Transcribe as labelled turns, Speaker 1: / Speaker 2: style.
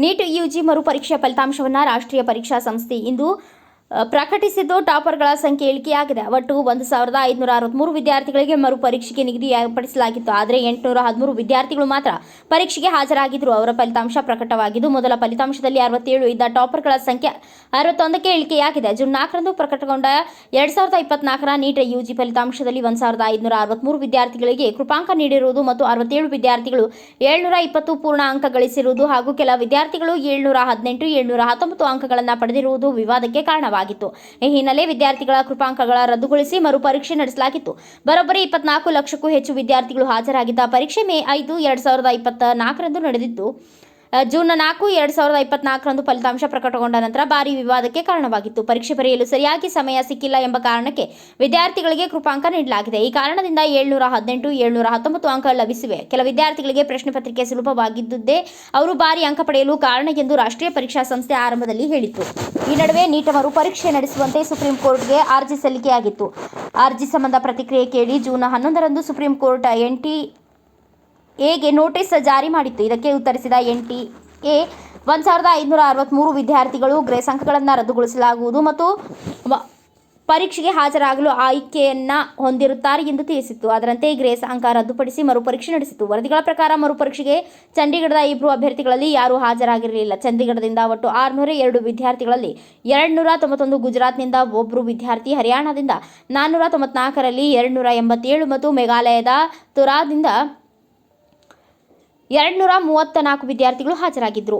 Speaker 1: NEET UG ಮರುಪರೀಕ್ಷೆ ಫಲಿತಾಂಶವನ್ನು ರಾಷ್ಟೀಯ ಪರೀಕ್ಷಾ ಸಂಸ್ಥೆ ಇಂದು ಪ್ರಕಟಿಸಿದ್ದು ಟಾಪರ್ಗಳ ಸಂಖ್ಯೆ ಇಳಿಕೆಯಾಗಿದೆ ಒಟ್ಟು ಒಂದು ಸಾವಿರದ ಐದುನೂರ ಅರವತ್ಮೂರು ವಿದ್ಯಾರ್ಥಿಗಳಿಗೆ ಮರು ಪರೀಕ್ಷೆಗೆ ನಿಗದಿಪಡಿಸಲಾಗಿತ್ತು ಆದರೆ ಎಂಟುನೂರ ಹದಿಮೂರು ವಿದ್ಯಾರ್ಥಿಗಳು ಮಾತ್ರ ಪರೀಕ್ಷೆಗೆ ಹಾಜರಾಗಿದ್ದರು. ಅವರ ಫಲಿತಾಂಶ ಪ್ರಕಟವಾಗಿದ್ದು, ಮೊದಲ ಫಲಿತಾಂಶದಲ್ಲಿ ಅರವತ್ತೇಳು ಇದ್ದ ಟಾಪರ್ಗಳ ಸಂಖ್ಯೆ ಅರವತ್ತೊಂದಕ್ಕೆ ಇಳಿಕೆಯಾಗಿದೆ ಜೂನ್ ನಾಲ್ಕರಂದು ಪ್ರಕಟಗೊಂಡ ಎರಡ್ ಸಾವಿರದ ಇಪ್ಪತ್ನಾಲ್ಕರ ನೀಟ್ ಯುಜಿ ಫಲಿತಾಂಶದಲ್ಲಿ ಒಂದು ಸಾವಿರದ ಐದುನೂರ ಅರವತ್ಮೂರು ವಿದ್ಯಾರ್ಥಿಗಳಿಗೆ ಕೃಪಾಂಕ ನೀಡಿರುವುದು ಮತ್ತು ಅರವತ್ತೇಳು ವಿದ್ಯಾರ್ಥಿಗಳು ಏಳ್ನೂರ ಇಪ್ಪತ್ತು ಪೂರ್ಣ ಅಂಕ ಗಳಿಸಿರುವುದು ಹಾಗೂ ಕೆಲ ವಿದ್ಯಾರ್ಥಿಗಳು ಏಳ್ನೂರ ಹದಿನೆಂಟು, ಏಳ್ನೂರ ಹತ್ತೊಂಬತ್ತು ಅಂಕಗಳನ್ನು ಪಡೆದಿರುವುದು ವಿವಾದಕ್ಕೆ ಕಾರಣವಾಗಿತ್ತು ಈ ಹಿನ್ನೆಲೆ ವಿದ್ಯಾರ್ಥಿಗಳ ಕೃಪಾಂಕಗಳ ರದ್ದುಗೊಳಿಸಿ ಮರುಪರೀಕ್ಷೆ ನಡೆಸಲಾಗಿತ್ತು. ಬರೋಬ್ಬರಿ ಇಪ್ಪತ್ನಾಲ್ಕು ಲಕ್ಷಕ್ಕೂ ಹೆಚ್ಚು ವಿದ್ಯಾರ್ಥಿಗಳು ಹಾಜರಾಗಿದ್ದ ಪರೀಕ್ಷೆ ಮೇ ಐದು ಎರಡ್ ಸಾವಿರದ ಇಪ್ಪತ್ತ ನಾಲ್ಕರಂದು ನಡೆದಿತ್ತು. ಅ, ಜೂನ್ ನಾಲ್ಕು, ಎರಡ್ ಸಾವಿರದ ಇಪ್ಪತ್ನಾಲ್ಕರಂದು ಫಲಿತಾಂಶ ಪ್ರಕಟಗೊಂಡ ನಂತರ ಭಾರಿ ವಿವಾದಕ್ಕೆ ಕಾರಣವಾಗಿತ್ತು. ಪರೀಕ್ಷೆ ಬರೆಯಲು ಸರಿಯಾಗಿ ಸಮಯ ಸಿಕ್ಕಿಲ್ಲ ಎಂಬ ಕಾರಣಕ್ಕೆ ವಿದ್ಯಾರ್ಥಿಗಳಿಗೆ ಕೃಪಾಂಕ ನೀಡಲಾಗಿದೆ. ಈ ಕಾರಣದಿಂದ ಏಳ್ನೂರ ಹದಿನೆಂಟು, ಏಳ್ನೂರ ಹತ್ತೊಂಬತ್ತು ಅಂಕ ಲಭಿಸಿವೆ. ಕೆಲ ವಿದ್ಯಾರ್ಥಿಗಳಿಗೆ ಪ್ರಶ್ನೆ ಪತ್ರಿಕೆ ಸುಲಭವಾಗಿದ್ದುದೇ ಅವರು ಭಾರಿ ಅಂಕ ಪಡೆಯಲು ಕಾರಣ ಎಂದು ರಾಷ್ಟ್ರೀಯ ಪರೀಕ್ಷಾ ಸಂಸ್ಥೆ ಆರಂಭದಲ್ಲಿ ಹೇಳಿತ್ತು. ಈ ನಡುವೆ ನೀಟ್ ಮರುಪರೀಕ್ಷೆ ನಡೆಸುವಂತೆ ಸುಪ್ರೀಂ ಕೋರ್ಟ್ಗೆ ಅರ್ಜಿ ಸಲ್ಲಿಕೆಯಾಗಿತ್ತು. ಅರ್ಜಿ ಸಂಬಂಧ ಪ್ರತಿಕ್ರಿಯೆ ಕೇಳಿ ಜೂನ್ ಹನ್ನೊಂದರಂದು ಸುಪ್ರೀಂ ಕೋರ್ಟ್ ಎನ್ಟಿ ಎಗೆ ನೋಟಿಸ್ ಜಾರಿ ಮಾಡಿತ್ತು. ಇದಕ್ಕೆ ಉತ್ತರಿಸಿದ ಎನ್ ಟಿ ಎ ಒಂದು ಸಾವಿರದ ಐದುನೂರ ಅರವತ್ತ್ಮೂರು ವಿದ್ಯಾರ್ಥಿಗಳು ಗ್ರೇಸ್ ಅಂಕಗಳನ್ನು ರದ್ದುಗೊಳಿಸಲಾಗುವುದು ಮತ್ತು ಪರೀಕ್ಷೆಗೆ ಹಾಜರಾಗಲು ಆಯ್ಕೆಯನ್ನು ಹೊಂದಿರುತ್ತಾರೆ ಎಂದು ತಿಳಿಸಿತ್ತು. ಅದರಂತೆ ಗ್ರೇಸ್ ಅಂಕ ರದ್ದುಪಡಿಸಿ ಮರುಪರೀಕ್ಷೆ ನಡೆಸಿತು ವರದಿಗಳ ಪ್ರಕಾರ ಮರುಪರೀಕ್ಷೆಗೆ ಚಂಡೀಗಢದ ಇಬ್ಬರು ಅಭ್ಯರ್ಥಿಗಳಲ್ಲಿ ಯಾರೂ ಹಾಜರಾಗಿರಲಿಲ್ಲ. ಚಂಡೀಗಢದಿಂದ ಒಟ್ಟು ಆರುನೂರ ಎರಡು ವಿದ್ಯಾರ್ಥಿಗಳಲ್ಲಿ ಎರಡುನೂರ ತೊಂಬತ್ತೊಂದು ಗುಜರಾತ್ನಿಂದ ಒಬ್ಬರು ವಿದ್ಯಾರ್ಥಿ, ಹರಿಯಾಣದಿಂದ ನಾನ್ನೂರ ತೊಂಬತ್ನಾಲ್ಕರಲ್ಲಿ ಎರಡುನೂರ ಎಂಬತ್ತೇಳು ಮತ್ತು ಮೇಘಾಲಯದ ತುರಾದಿಂದ ಎರಡ್ನೂರ ಮೂವತ್ತ ನಾಲ್ಕು ವಿದ್ಯಾರ್ಥಿಗಳು ಹಾಜರಾಗಿದ್ದರು.